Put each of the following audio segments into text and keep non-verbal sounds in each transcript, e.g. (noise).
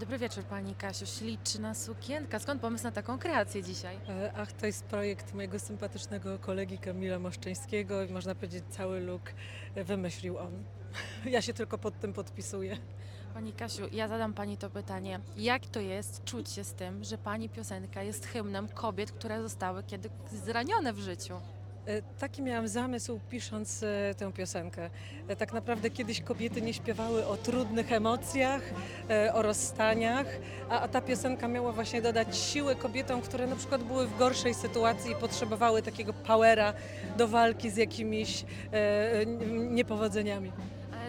Dobry wieczór Pani Kasiu. Śliczna sukienka. Skąd pomysł na taką kreację dzisiaj? E, Ach, to jest projekt mojego sympatycznego kolegi Kamila Moszczeńskiego i można powiedzieć cały look e, wymyślił on. (laughs) Ja się tylko pod tym podpisuję. Pani Kasiu, ja zadam Pani to pytanie. Jak to jest czuć się z tym, że Pani piosenka jest hymnem kobiet, które zostały kiedyś zranione w życiu? E, Taki miałam zamysł pisząc e, tę piosenkę. E, Tak naprawdę kiedyś kobiety nie śpiewały o trudnych emocjach, o rozstaniach, a, ta piosenka miała właśnie dodać siły kobietom, które na przykład były w gorszej sytuacji i potrzebowały takiego powera do walki z jakimiś niepowodzeniami.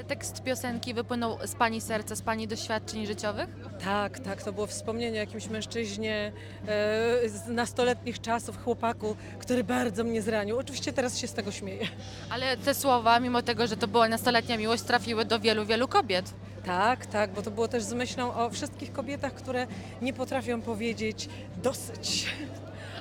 Tekst piosenki wypłynął z Pani serca, z Pani doświadczeń życiowych? Tak, tak, to było wspomnienie o jakimś mężczyźnie e, z nastoletnich czasów, chłopaku, który bardzo mnie zranił. Oczywiście teraz się z tego śmieję. Ale te słowa, mimo tego, że to była nastoletnia miłość, trafiły do wielu, wielu kobiet. Tak, tak, bo to było też z myślą o wszystkich kobietach, które nie potrafią powiedzieć dosyć.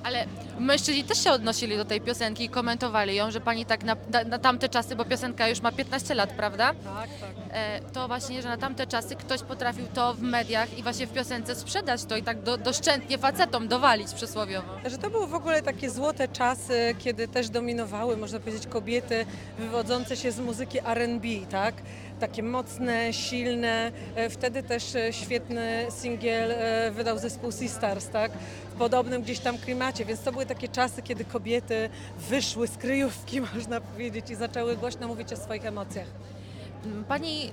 Ale mężczyźni też się odnosili do tej piosenki i komentowali ją, że Pani tak na, na, tamte czasy, bo piosenka już ma 15 lat, prawda? Tak, tak. E, to właśnie, że na tamte czasy ktoś potrafił to w mediach i właśnie w piosence sprzedać to i tak do, doszczętnie facetom dowalić przysłowiowo. Że to były w ogóle takie złote czasy, kiedy też dominowały, można powiedzieć, kobiety wywodzące się z muzyki R&B, tak? Takie mocne, silne. E, Wtedy też e, świetny singiel e, wydał zespół Sisters, tak? W podobnym gdzieś tam klimacie, więc to były takie czasy, kiedy kobiety wyszły z kryjówki, (laughs) można powiedzieć, i zaczęły głośno mówić o swoich emocjach. Pani,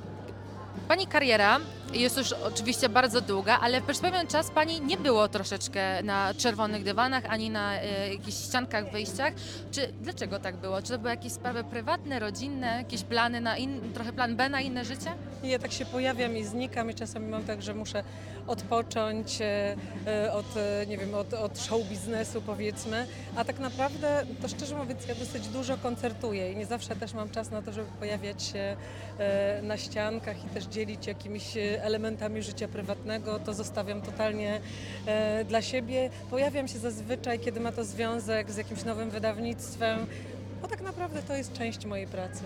pani kariera jest już oczywiście bardzo długa, ale przez pewien czas Pani nie było troszeczkę na czerwonych dywanach, ani na e, jakichś ściankach, wyjściach. Czy dlaczego tak było? Czy to były jakieś sprawy prywatne, rodzinne, jakieś plany na in, trochę plan B na inne życie? Ja tak się pojawiam i znikam i czasami mam tak, że muszę odpocząć e, e, od, e, nie wiem, od, od show biznesu powiedzmy, a tak naprawdę to szczerze mówiąc ja dosyć dużo koncertuję i nie zawsze też mam czas na to, żeby pojawiać się e, na ściankach i też dzielić jakimiś e, elementami życia prywatnego, to zostawiam totalnie e, dla siebie. Pojawiam się zazwyczaj, kiedy ma to związek z jakimś nowym wydawnictwem, bo tak naprawdę to jest część mojej pracy.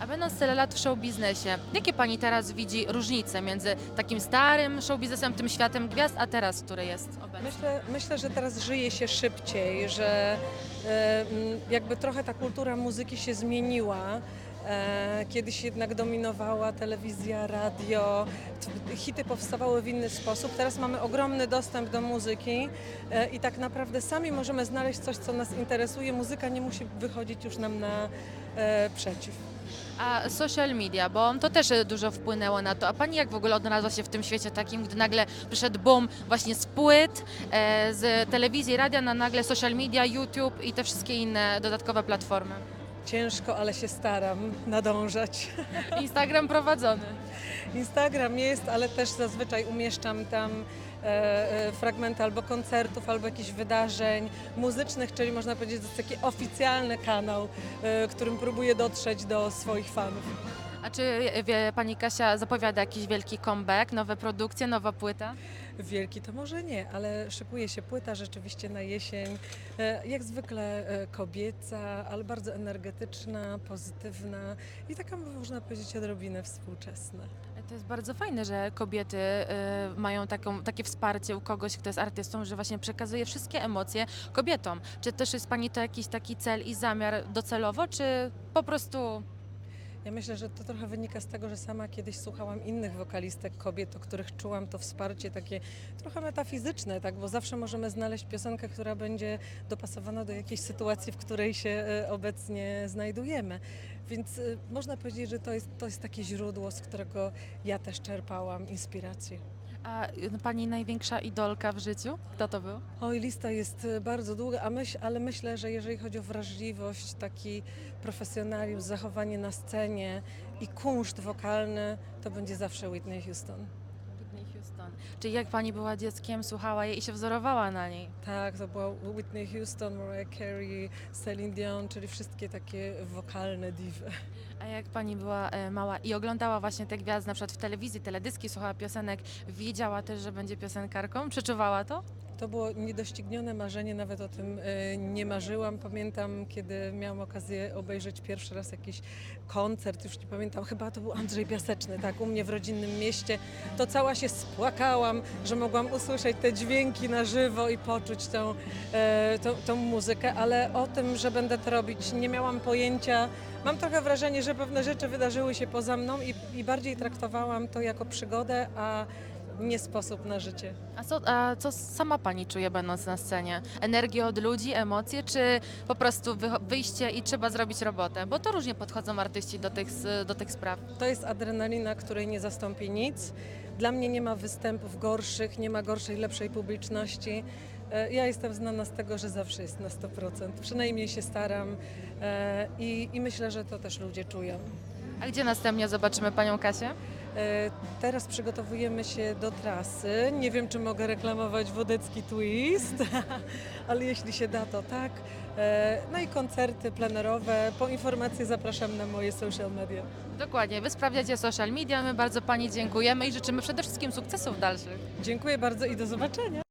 A będąc tyle lat w show biznesie, jakie Pani teraz widzi różnice między takim starym show biznesem, tym światem gwiazd, a teraz, który jest obecny? Myślę, myślę, że teraz żyje się szybciej, że e, jakby trochę ta kultura muzyki się zmieniła. E, Kiedyś jednak dominowała telewizja, radio, hity powstawały w inny sposób. Teraz mamy ogromny dostęp do muzyki e, i tak naprawdę sami możemy znaleźć coś, co nas interesuje. Muzyka nie musi wychodzić już nam na e, przeciw. A social media, bo to też dużo wpłynęło na to. A Pani jak w ogóle odnalazła się w tym świecie takim, gdy nagle przyszedł boom właśnie z płyt, z telewizji, radia na nagle social media, YouTube i te wszystkie inne dodatkowe platformy? Ciężko, ale się staram nadążać. (laughs) Instagram prowadzony. Instagram jest, ale też zazwyczaj umieszczam tam e, e, fragmenty albo koncertów, albo jakichś wydarzeń muzycznych, czyli można powiedzieć, że to jest taki oficjalny kanał, e, którym próbuję dotrzeć do swoich fanów. A czy wie, Pani Kasia zapowiada jakiś wielki comeback, nowe produkcje, nowa płyta? Wielki to może nie, ale szykuje się płyta rzeczywiście na jesień. E, Jak zwykle e, kobieca, ale bardzo energetyczna, pozytywna i taka można powiedzieć odrobinę współczesna. To jest bardzo fajne, że kobiety y, mają taką, takie wsparcie u kogoś, kto jest artystą, że właśnie przekazuje wszystkie emocje kobietom. Czy też jest Pani to jakiś taki cel i zamiar docelowo, czy po prostu Ja myślę, że to trochę wynika z tego, że sama kiedyś słuchałam innych wokalistek kobiet, o których czułam to wsparcie takie trochę metafizyczne, tak? bo zawsze możemy znaleźć piosenkę, która będzie dopasowana do jakiejś sytuacji, w której się e, obecnie znajdujemy. Więc e, można powiedzieć, że to jest, to jest takie źródło, z którego ja też czerpałam inspirację. A y, Pani największa idolka w życiu? Kto to był? Oj, lista jest e, bardzo długa, a myśl, ale myślę, że jeżeli chodzi o wrażliwość, taki profesjonalizm, zachowanie na scenie i kunszt wokalny, to będzie zawsze Whitney Houston. Czyli jak Pani była dzieckiem, słuchała jej i się wzorowała na niej? Tak, to była Whitney Houston, Mariah Carey, Celine Dion, czyli wszystkie takie wokalne diwy. A jak Pani była e, mała i oglądała właśnie te gwiazdy, na przykład w telewizji, teledyski, słuchała piosenek, wiedziała też, że będzie piosenkarką? Przeczuwała to? To było niedoścignione marzenie, nawet o tym e, nie marzyłam. Pamiętam, kiedy miałam okazję obejrzeć pierwszy raz jakiś koncert, już nie pamiętam, chyba to był Andrzej Piaseczny, tak, u mnie w rodzinnym mieście. To cała się spłakałam, że mogłam usłyszeć te dźwięki na żywo i poczuć tą, e, tą, tą muzykę, ale o tym, że będę to robić, nie miałam pojęcia. Mam trochę wrażenie, że pewne rzeczy wydarzyły się poza mną i, i bardziej traktowałam to jako przygodę, a nie sposób na życie. A co, a co sama pani czuje będąc na scenie? Energię od ludzi, emocje, czy po prostu wycho- wyjście i trzeba zrobić robotę? Bo to różnie podchodzą artyści do tych, s- do tych spraw. To jest adrenalina, której nie zastąpi nic. Dla mnie nie ma występów gorszych, nie ma gorszej, lepszej publiczności. E, Ja jestem znana z tego, że zawsze jest na 100%. Przynajmniej się staram e, i, i myślę, że to też ludzie czują. A gdzie następnie zobaczymy panią Kasię? E, Teraz przygotowujemy się do trasy. Nie wiem, czy mogę reklamować Wodecki Twist, (laughs) ale jeśli się da, to tak. E, No i koncerty plenerowe. Po informacje zapraszam na moje social media. Dokładnie, wy sprawdzacie social media, my bardzo pani dziękujemy i życzymy przede wszystkim sukcesów dalszych. Dziękuję bardzo i do zobaczenia.